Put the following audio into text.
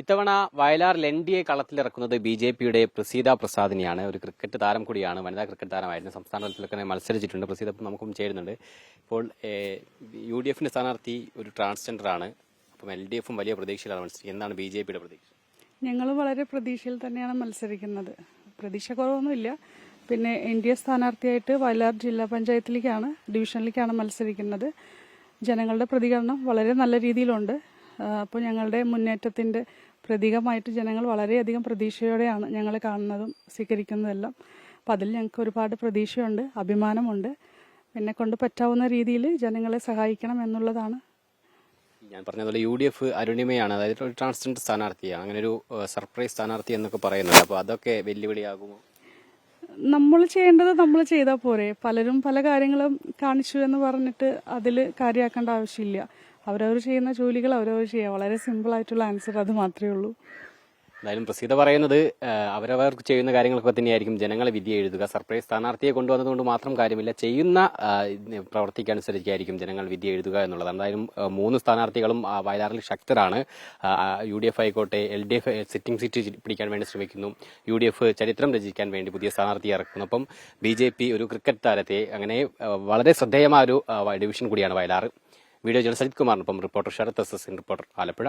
ഇത്തവണ Vayalar N D A കളത്തിലിറക്കുന്നത് B J പിയുടെ പ്രസീത പ്രസാദിനെയാണ്. ഒരു ക്രിക്കറ്റ് താരം കൂടിയാണ്. വനിതാ ക്രിക്കറ്റ് താരമായിരുന്നു. സംസ്ഥാന തലത്തിലൊക്കെ മത്സരിച്ചിട്ടുണ്ട്. പ്രസീത നമുക്കും ചേരുന്നുണ്ട്. ഇപ്പോൾ യു ഡി എഫിന്റെ സ്ഥാനാർത്ഥി ഒരു ട്രാൻസ്ജെൻഡർ ആണ്. അപ്പം എൽ ഡി എഫും വലിയ പ്രതീക്ഷയിലാണ് മത്സരിക്കുന്നത്. എന്താണ് ബി ജെ പിയുടെ പ്രതീക്ഷ? ഞങ്ങൾ വളരെ പ്രതീക്ഷയിൽ തന്നെയാണ് മത്സരിക്കുന്നത്. പ്രതീക്ഷ കുറവൊന്നുമില്ല പിന്നെ എൻ ഡി എ സ്ഥാനാർത്ഥിയായിട്ട് വയലാർ ജില്ലാ പഞ്ചായത്തിലേക്കാണ് ഡിവിഷനിലേക്കാണ് മത്സരിക്കുന്നത്. ജനങ്ങളുടെ പ്രതികരണം വളരെ നല്ല രീതിയിലുണ്ട്. അപ്പോൾ ഞങ്ങളുടെ മുന്നേറ്റത്തിന്റെ പ്രതീകമായിട്ട് ജനങ്ങൾ വളരെയധികം പ്രതീക്ഷയോടെയാണ് ഞങ്ങൾ കാണുന്നതും സ്വീകരിക്കുന്നതെല്ലാം. അപ്പം അതിൽ ഞങ്ങൾക്ക് ഒരുപാട് പ്രതീക്ഷയുണ്ട് അഭിമാനമുണ്ട്. എന്നെ കൊണ്ട് പറ്റാവുന്ന രീതിയിൽ ജനങ്ങളെ സഹായിക്കണം എന്നുള്ളതാണ്. ഞാൻ പറഞ്ഞതുപോലെ യു ഡി എഫ് അരുണിമയാണ് അതായത് ഒരു ട്രാൻസ്ജെൻഡർ സ്ഥാനാർത്ഥിയാണ് അങ്ങനെ ഒരു സർപ്രൈസ് സ്ഥാനാർത്ഥി എന്നൊക്കെ പറയുന്നുണ്ട്. അപ്പോൾ അതൊക്കെ വെല്ലുവിളിയാകുമോ? നമ്മൾ ചെയ്യേണ്ടത് നമ്മൾ ചെയ്താൽ പോരെ. പലരും പല കാര്യങ്ങളും കാണിച്ചു എന്ന് പറഞ്ഞിട്ട് അതിൽ കാര്യമാക്കേണ്ട ആവശ്യമില്ല. അവരവർ ചെയ്യുന്ന ജോലികൾ അവരവർ ചെയ്യുക വളരെ സിമ്പിൾ ആയിട്ടുള്ള ആൻസർ അത് മാത്രമേ ഉള്ളൂ. എന്തായാലും പ്രസീത പറയുന്നത് അവരവർ ചെയ്യുന്ന കാര്യങ്ങളൊക്കെ തന്നെയായിരിക്കും. ജനങ്ങളെ വിധി എഴുതുക സർപ്രൈസ് സ്ഥാനാർത്ഥിയെ കൊണ്ടുവന്നതുകൊണ്ട് മാത്രം കാര്യമില്ല. ചെയ്യുന്ന പ്രവർത്തിക്കനുസരിച്ചായിരിക്കും ജനങ്ങൾ വിധി എഴുതുക എന്നുള്ളത്. എന്തായാലും മൂന്ന് സ്ഥാനാർത്ഥികളും വയലാറിൽ ശക്തരാണ്. യു ഡി എഫ് ആയിക്കോട്ടെ L D F sitting seat പിടിക്കാൻ വേണ്ടി ശ്രമിക്കുന്നു. യു ഡി എഫ് ചരിത്രം രചിക്കാൻ വേണ്ടി പുതിയ സ്ഥാനാർത്ഥിയെ ഇറക്കുന്നു. അപ്പം ബി ജെ പി ഒരു ക്രിക്കറ്റ് താരത്തെ അങ്ങനെ വളരെ ശ്രദ്ധേയമായ ഒരു ഡിവിഷൻ കൂടിയാണ് Vayalar video journalist Sajith കുമാറിനൊപ്പം reporter Sarath S S reporter Alappuzha.